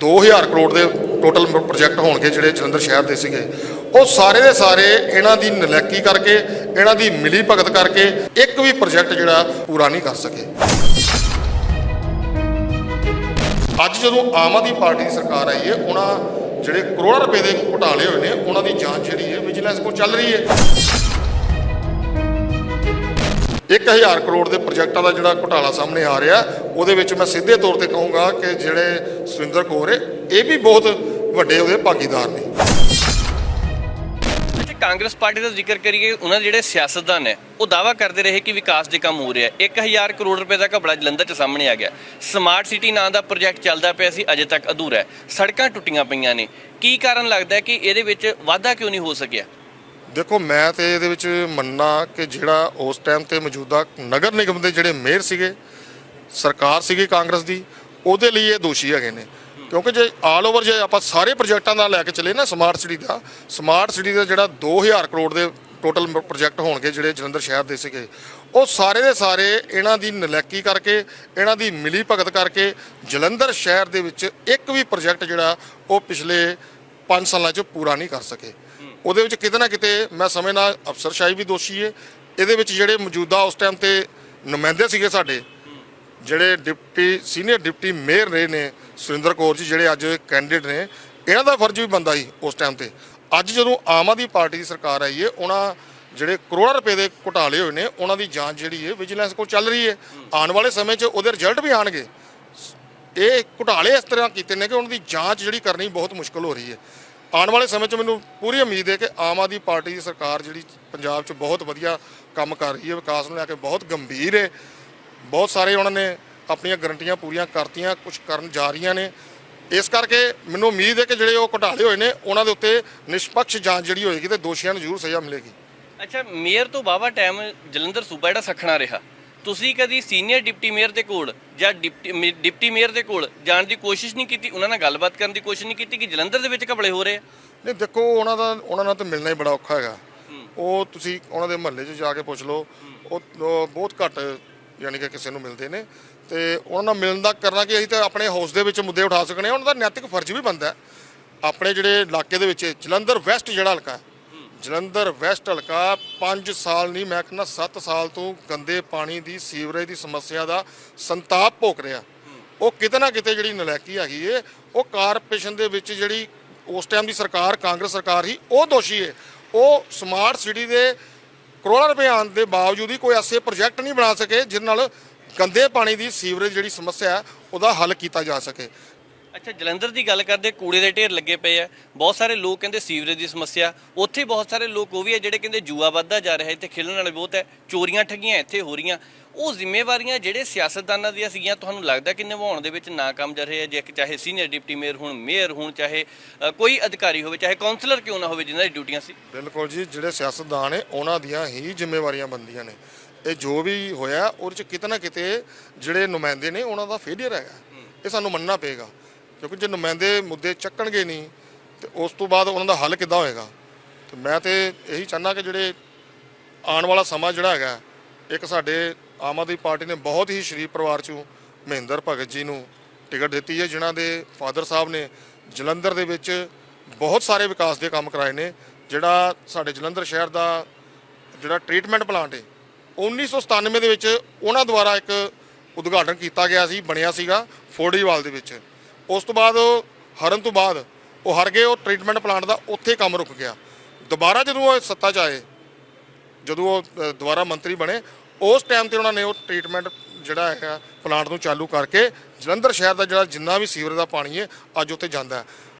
2000 ਕਰੋੜ ਦੇ total project ਹੋਣਗੇ ਜਿਹੜੇ ਜਲੰਧਰ ਸ਼ਹਿਰ ਦੇ ਸੀਗੇ। ਉਹ ਸਾਰੇ ਦੇ ਸਾਰੇ ਇਹਨਾਂ ਦੀ ਨਲੈਕੀ ਕਰਕੇ, ਇਹਨਾਂ ਦੀ ਮਿਲੀ ਭਗਤ ਕਰਕੇ ਇੱਕ ਵੀ ਪ੍ਰੋਜੈਕਟ ਜਿਹੜਾ ਪੂਰਾ ਨਹੀਂ ਕਰ ਸਕੇ। ਅੱਜ ਜਦੋਂ ਆਮ ਆਦਮੀ ਪਾਰਟੀ ਦੀ ਸਰਕਾਰ ਆਈ ਹੈ, ਉਹਨਾਂ ਜਿਹੜੇ ਕਰੋੜਾਂ ਰੁਪਏ ਦੇ ਘੁਟਾਲੇ ਹੋਏ ਨੇ, ਉਹਨਾਂ ਦੀ ਜਾਂਚ ਜਿਹੜੀ ਹੈ ਵਿਜੀਲੈਂਸ ਕੋਲ ਚੱਲ ਰਹੀ ਹੈ। 1000 ਕਰੋੜ ਦੇ ਪ੍ਰੋਜੈਕਟਾਂ ਦਾ ਜਿਹੜਾ ਘੁਟਾਲਾ ਸਾਹਮਣੇ ਆ ਰਿਹਾ, ਉਹਦੇ ਵਿੱਚ ਮੈਂ ਸਿੱਧੇ ਤੌਰ ਤੇ ਕਹੂੰਗਾ ਕਿ ਜਿਹੜੇ ਸੁਰਿੰਦਰ ਕੌਰ ਇਹ ਵੀ ਬਹੁਤ ਵੱਡੇ ਉਹਦੇ ਭਾਗੀਦਾਰ ਨੇ। ਕਾਂਗਰਸ ਪਾਰਟੀ ਦਾ ਜ਼ਿਕਰ ਕਰੀਏ, ਉਹਨਾਂ ਜਿਹੜੇ ਸਿਆਸਤਦਾਨ ਹੈ, ਉਹ ਦਾਵਾ ਕਰਦੇ ਰਹੇ ਕਿ ਵਿਕਾਸ ਦੇ ਕੰਮ ਹੋ ਰਿਹਾ 1000 ਕਰੋੜ ਰੁਪਏ ਦਾ ਘਪਲਾ ਜਲੰਧਰ 'ਚ ਸਾਹਮਣੇ ਆ ਗਿਆ। ਸਮਾਰਟ ਸਿਟੀ ਨਾਂ ਦਾ ਪ੍ਰੋਜੈਕਟ ਚੱਲਦਾ ਪਿਆ ਸੀ, ਅਜੇ ਤੱਕ ਅਧੂਰਾ ਹੈ। ਸੜਕਾਂ ਟੁੱਟੀਆਂ ਪਈਆਂ ਨੇ। ਕੀ ਕਾਰਨ ਲੱਗਦਾ ਕਿ ਇਹਦੇ ਵਿੱਚ ਵਾਧਾ ਕਿਉਂ ਨਹੀਂ ਹੋ ਸਕਿਆ? ਦੇਖੋ, ਮੈਂ ਤੇ ਇਹਦੇ ਵਿੱਚ ਮੰਨਣਾ ਕਿ ਜਿਹੜਾ ਉਸ ਟਾਈਮ ਤੇ ਮੌਜੂਦਾ ਨਗਰ ਨਿਗਮ ਦੇ ਜਿਹੜੇ ਮੇਅਰ ਸੀਗੇ, ਸਰਕਾਰ ਸੀਗੀ ਕਾਂਗਰਸ ਦੀ, ਉਹਦੇ ਲਈ ਇਹ ਦੋਸ਼ੀ ਹੈਗੇ ਨੇ। ਕਿਉਂਕਿ ਜੇ ਆਲ ਓਵਰ ਜੇ ਆਪਾਂ ਸਾਰੇ ਪ੍ਰੋਜੈਕਟਾਂ ਦਾ ਲੈ ਕੇ ਚੱਲੇ ਨਾ ਸਮਾਰਟ ਸਿਟੀ ਦਾ ਸਮਾਰਟ ਸਿਟੀ ਦਾ ਜਿਹੜਾ 2000 ਕਰੋੜ ਦੇ ਟੋਟਲ ਪ੍ਰੋਜੈਕਟ ਹੋਣਗੇ ਜਿਹੜੇ ਜਲੰਧਰ ਸ਼ਹਿਰ ਦੇ ਸੀਗੇ, ਉਹ ਸਾਰੇ ਦੇ ਸਾਰੇ ਇਹਨਾਂ ਦੀ ਨਲੈਕੀ ਕਰਕੇ, ਇਹਨਾਂ ਦੀ ਮਿਲੀ ਭਗਤ ਕਰਕੇ ਜਲੰਧਰ ਸ਼ਹਿਰ ਦੇ ਵਿੱਚ ਇੱਕ ਵੀ ਪ੍ਰੋਜੈਕਟ ਜਿਹੜਾ ਉਹ ਪਿਛਲੇ 5 ਸਾਲਾਂ 'ਚ ਪੂਰਾ ਨਹੀਂ ਕਰ ਸਕੇ। ਉਹਦੇ ਵਿੱਚ ਕਿਤੇ ਨਾ ਕਿਤੇ ਮੈਂ ਸਮਝਦਾ ਅਫਸਰਸ਼ਾਹੀ ਵੀ ਦੋਸ਼ੀ ਹੈ ਇਹਦੇ ਵਿੱਚ ਜਿਹੜੇ ਮੌਜੂਦਾ ਉਸ ਟਾਈਮ ਤੇ ਨੁਮਾਇੰਦੇ ਸੀਗੇ ਸਾਡੇ, ਜਿਹੜੇ ਡਿਪਟੀ ਸੀਨੀਅਰ ਡਿਪਟੀ ਮੇਅਰ ਰਹੇ ਨੇ ਸੁਰਿੰਦਰ ਕੌਰ ਜੀ, ਜਿਹੜੇ ਅੱਜ ਕੈਂਡੀਡੇਟ ਨੇ, ਇਹਨਾਂ ਦਾ ਫਰਜ਼ ਵੀ ਬੰਦਾ ਸੀ ਉਸ ਟਾਈਮ ਤੇ। ਅੱਜ ਜਦੋਂ ਆਮ ਆਦਮੀ ਪਾਰਟੀ ਦੀ ਸਰਕਾਰ ਆਈ ਹੈ ਉਹਨਾਂ ਜਿਹੜੇ ਕਰੋੜਾਂ ਰੁਪਏ ਦੇ ਘੁਟਾਲੇ ਹੋਏ ਨੇ, ਉਹਨਾਂ ਦੀ ਜਾਂਚ ਜਿਹੜੀ ਹੈ ਵਿਜੀਲੈਂਸ ਕੋਲ ਚੱਲ ਰਹੀ ਹੈ ਆਉਣ ਵਾਲੇ ਸਮੇਂ 'ਚ ਉਹਦੇ ਰਿਜ਼ਲਟ ਵੀ ਆਣਗੇ ਇਹ ਘੁਟਾਲੇ ਇਸ ਤਰ੍ਹਾਂ ਕੀਤੇ ਨੇ ਕਿ ਉਹਨਾਂ ਦੀ ਜਾਂਚ ਜਿਹੜੀ ਕਰਨੀ ਬਹੁਤ ਮੁਸ਼ਕਲ ਹੋ ਰਹੀ ਹੈ ਆਉਣ ਵਾਲੇ ਸਮੇਂ 'ਚ ਮੈਨੂੰ ਪੂਰੀ ਉਮੀਦ ਹੈ ਕਿ ਆਮ ਆਦਮੀ ਪਾਰਟੀ ਦੀ ਸਰਕਾਰ ਜਿਹੜੀ ਪੰਜਾਬ 'ਚ ਬਹੁਤ ਵਧੀਆ ਕੰਮ ਕਰ ਰਹੀ ਹੈ, ਵਿਕਾਸ ਨੂੰ ਲੈ ਕੇ ਬਹੁਤ ਗੰਭੀਰ ਹੈ। ਬਹੁਤ ਸਾਰੇ ਉਹਨਾਂ ਨੇ ਆਪਣੀਆਂ ਗਰੰਟੀਆਂ ਪੂਰੀਆਂ ਕਰਤੀਆਂ ਕੁਝ ਕਰਨ ਜਾ ਰਹੀਆਂ ਨੇ। ਇਸ ਕਰਕੇ ਮੈਨੂੰ ਉਮੀਦ ਹੈ ਕਿ ਜਿਹੜੇ ਉਹ ਘਟਾਲੇ ਹੋਏ ਨੇ, ਉਹਨਾਂ ਦੇ ਉੱਤੇ ਨਿਸ਼ਪਕਸ਼ ਜਾਂਚ ਜਿਹੜੀ ਹੋਏਗੀ ਤੇ ਦੋਸ਼ੀਆਂ ਨੂੰ ਜ਼ਰੂਰ ਸਜ਼ਾ ਮਿਲੇਗੀ। ਅੱਛਾ, ਮੇਅਰ ਤੋਂ ਬਾਵਾ ਟਾਈਮ ਜਲੰਧਰ ਸੂਬਾ ਜਿਹੜਾ ਸਖਣਾ ਰਿਹਾ। ਤੁਸੀਂ ਕਦੀ ਸੀਨੀਅਰ ਡਿਪਟੀ ਮੇਅਰ ਦੇ ਕੋਲ ਜਾਂ ਡਿਪਟੀ ਡਿਪਟੀ ਮੇਅਰ ਦੇ ਕੋਲ ਜਾਣ ਦੀ ਕੋਸ਼ਿਸ਼ ਨਹੀਂ ਕੀਤੀ? ਉਹਨਾਂ ਨਾਲ ਗੱਲਬਾਤ ਕਰਨ ਦੀ ਕੋਸ਼ਿਸ਼ ਨਹੀਂ ਕੀਤੀ ਕਿ ਜਲੰਧਰ ਦੇ ਵਿੱਚ ਘਪਲੇ ਹੋ ਰਹੇ ਆ? ਨਹੀਂ ਦੇਖੋ ਉਹਨਾਂ ਦਾ ਉਹਨਾਂ ਨਾਲ ਤਾਂ ਮਿਲਣਾ ਹੀ ਬੜਾ ਔਖਾ ਹੈਗਾ। ਉਹ ਤੁਸੀਂ ਉਹਨਾਂ ਦੇ ਮਹੱਲੇ 'ਚ ਜਾ ਕੇ ਪੁੱਛ ਲਓ। ਉਹ ਬਹੁਤ ਘੱਟ ਯਾਨੀ ਕਿ ਕਿਸੇ ਨੂੰ ਮਿਲਦੇ ਨੇ। ਤੇ ਉਹਨਾਂ ਨਾਲ ਮਿਲਣ ਦਾ ਕਰਨਾ ਕਿ ਅਸੀਂ ਤਾਂ ਆਪਣੇ ਹਾਊਸ ਦੇ ਵਿੱਚ ਮੁੱਦੇ ਉਠਾ ਸਕਨੇ ਹਾਂ ਉਹਨਾਂ ਦਾ ਨੈਤਿਕ ਫਰਜ਼ ਵੀ ਬਣਦਾ। ਆਪਣੇ ਜਿਹੜੇ ਇਲਾਕੇ ਦੇ ਵਿੱਚ ਜਲੰਧਰ ਵੈਸਟ ਜਿਹੜਾ ਹਲਕਾ ਹੈ ਜਲੰਧਰ ਵੈਸਟ ਹਲਕਾ 5 ਸਾਲ ਨਹੀਂ, ਮੈਂ ਕਹਿੰਦਾ 7 ਸਾਲ ਤੋਂ ਗੰਦੇ ਪਾਣੀ ਦੀ, ਸੀਵਰੇਜ ਦੀ ਸਮੱਸਿਆ ਦਾ ਸੰਤਾਪ ਭੋਗ ਰਿਹਾ। ਉਹ ਕਿਤੇ ਨਾ ਕਿਤੇ ਜਿਹੜੀ ਨਲਾਇਕੀ ਹੈਗੀ ਏ, ਉਹ ਕਾਰਪੋਰੇਸ਼ਨ ਦੇ ਵਿੱਚ ਜਿਹੜੀ ਉਸ ਟਾਈਮ ਦੀ ਸਰਕਾਰ, ਕਾਂਗਰਸ ਸਰਕਾਰ ਸੀ, ਉਹ ਦੋਸ਼ੀ ਏ। ਉਹ ਸਮਾਰਟ ਸਿਟੀ ਦੇ ਕਰੋੜਾਂ ਰੁਪਏ ਆਉਣ ਦੇ ਬਾਵਜੂਦ ਹੀ ਕੋਈ ਐਸੇ ਪ੍ਰੋਜੈਕਟ ਨਹੀਂ ਬਣਾ ਸਕੇ ਜਿਸ ਨਾਲ ਗੰਦੇ ਪਾਣੀ ਦੀ, ਸੀਵਰੇਜ ਜਿਹੜੀ ਸਮੱਸਿਆ ਉਹਦਾ ਹੱਲ ਕੀਤਾ ਜਾ ਸਕੇ। ਅੱਛਾ, ਜਲੰਧਰ ਦੀ ਗੱਲ ਕਰਦੇ, ਕੂੜੇ ਦੇ ਢੇਰ ਲੱਗੇ ਪਏ ਆ। ਬਹੁਤ ਸਾਰੇ ਲੋਕ ਕਹਿੰਦੇ ਸੀਵਰੇਜ ਦੀ ਸਮੱਸਿਆ। ਉੱਥੇ ਬਹੁਤ ਸਾਰੇ ਲੋਕ ਉਹ ਵੀ ਆ ਜਿਹੜੇ ਕਹਿੰਦੇ ਜੂਆ ਵੱਧਦਾ ਜਾ ਰਿਹਾ, ਇੱਥੇ ਖੇਲਣ ਵਾਲੇ ਬਹੁਤ ਹੈ ਚੋਰੀਆਂ ਠੱਗੀਆਂ ਇੱਥੇ ਹੋ ਰਹੀਆਂ। ਉਹ ਜ਼ਿੰਮੇਵਾਰੀਆਂ ਜਿਹੜੇ ਸਿਆਸਤਦਾਨਾਂ ਦੀਆਂ ਸੀਗੀਆਂ, ਤੁਹਾਨੂੰ ਲੱਗਦਾ ਕਿ ਨਿਭਾਉਣ ਦੇ ਵਿੱਚ ਨਾਕਾਮ ਜਾ ਰਹੇ ਆ, ਜੇ ਚਾਹੇ ਸੀਨੀਅਰ ਡਿਪਟੀ ਮੇਅਰ ਹੋਣ ਮੇਅਰ ਹੋਣ, ਚਾਹੇ ਕੋਈ ਅਧਿਕਾਰੀ ਹੋਵੇ, ਚਾਹੇ ਕਾਉਂਸਲਰ ਕਿਉਂ ਨਾ ਹੋਵੇ, ਜਿਨ੍ਹਾਂ ਦੀ ਡਿਊਟੀਆਂ ਸੀ? ਬਿਲਕੁਲ ਜੀ, ਜਿਹੜੇ ਸਿਆਸਤਦਾਨ ਨੇ, ਉਹਨਾਂ ਦੀਆਂ ਹੀ ਜ਼ਿੰਮੇਵਾਰੀਆਂ ਬਣਦੀਆਂ ਨੇ। ਇਹ ਜੋ ਵੀ ਹੋਇਆ, ਉਹਦੇ ਚ ਕਿਤੇ ਨਾ ਕਿਤੇ ਜਿਹੜੇ ਨੁਮਾਇੰਦੇ ਨੇ, ਉਹਨਾਂ ਦਾ ਫੇਲਿਅਰ ਹੈਗਾ। ਇਹ ਸਾਨੂੰ ਮੰਨਣਾ ਪਏਗਾ। ਕਿਉਂਕਿ ਜੇ ਨੁਮਾਇੰਦੇ ਮੁੱਦੇ ਚੱਕਣਗੇ ਨਹੀਂ, ਤੇ ਉਸ ਤੋਂ ਬਾਅਦ ਉਹਨਾਂ ਦਾ ਹੱਲ ਕਿੱਦਾਂ ਹੋਏਗਾ? ਤੇ ਮੈਂ ਤੇ ਇਹੀ ਚਾਹੁੰਦਾ ਕਿ ਜਿਹੜੇ ਆਉਣ ਵਾਲਾ ਸਮਾਂ ਜਿਹੜਾ ਹੈਗਾ, ਇੱਕ ਸਾਡੇ ਆਮ ਆਦਮੀ ਪਾਰਟੀ ਨੇ ਬਹੁਤ ਹੀ ਸ਼ਰੀਫ ਪਰਿਵਾਰ ਚੋਂ ਮਹਿੰਦਰ ਭਗਤ ਜੀ ਨੂੰ ਟਿਕਟ ਦਿੱਤੀ ਹੈ, ਜਿਨ੍ਹਾਂ ਦੇ ਫਾਦਰ ਸਾਹਿਬ ਨੇ ਜਲੰਧਰ ਦੇ ਵਿੱਚ ਬਹੁਤ ਸਾਰੇ ਵਿਕਾਸ ਦੇ ਕੰਮ ਕਰਾਏ ਨੇ। ਜਿਹੜਾ ਸਾਡੇ ਜਲੰਧਰ ਸ਼ਹਿਰ ਦਾ ਜਿਹੜਾ ਟ੍ਰੀਟਮੈਂਟ ਪਲਾਂਟ ਹੈ 1997 ਦੇ ਵਿੱਚ ਉਹਨਾਂ ਦੁਆਰਾ ਇੱਕ ਉਦਘਾਟਨ ਕੀਤਾ ਗਿਆ ਸੀ, ਬਣਿਆ ਸੀਗਾ ਫੋਰਡੀਵਾਲ ਦੇ ਵਿੱਚ। ਉਸ ਤੋਂ ਬਾਅਦ, ਹਰਨ ਤੋਂ ਬਾਅਦ ਉਹ ਹਰ ਗਏ, ਉਹ ਟ੍ਰੀਟਮੈਂਟ ਪਲਾਂਟ ਦਾ ਉੱਥੇ ਕੰਮ ਰੁਕ ਗਿਆ। ਦੁਬਾਰਾ ਜਦੋਂ ਉਹ ਸੱਤਾ 'ਚ ਆਏ, ਜਦੋਂ ਉਹ ਦੁਬਾਰਾ ਮੰਤਰੀ ਬਣੇ, ਉਸ ਟਾਈਮ ਤੇ ਉਹਨਾਂ ਨੇ ਉਹ ਟ੍ਰੀਟਮੈਂਟ ਜਿਹੜਾ ਹੈਗਾ ਪਲਾਂਟ ਨੂੰ ਚਾਲੂ ਕਰਕੇ ਜਲੰਧਰ ਸ਼ਹਿਰ ਦਾ ਜਿਹੜਾ ਜਿੰਨਾ ਵੀ ਸੀਵਰੇਜ ਦਾ ਪਾਣੀ ਹੈ, ਅੱਜ ਉੱਥੇ ਜਾਂਦਾ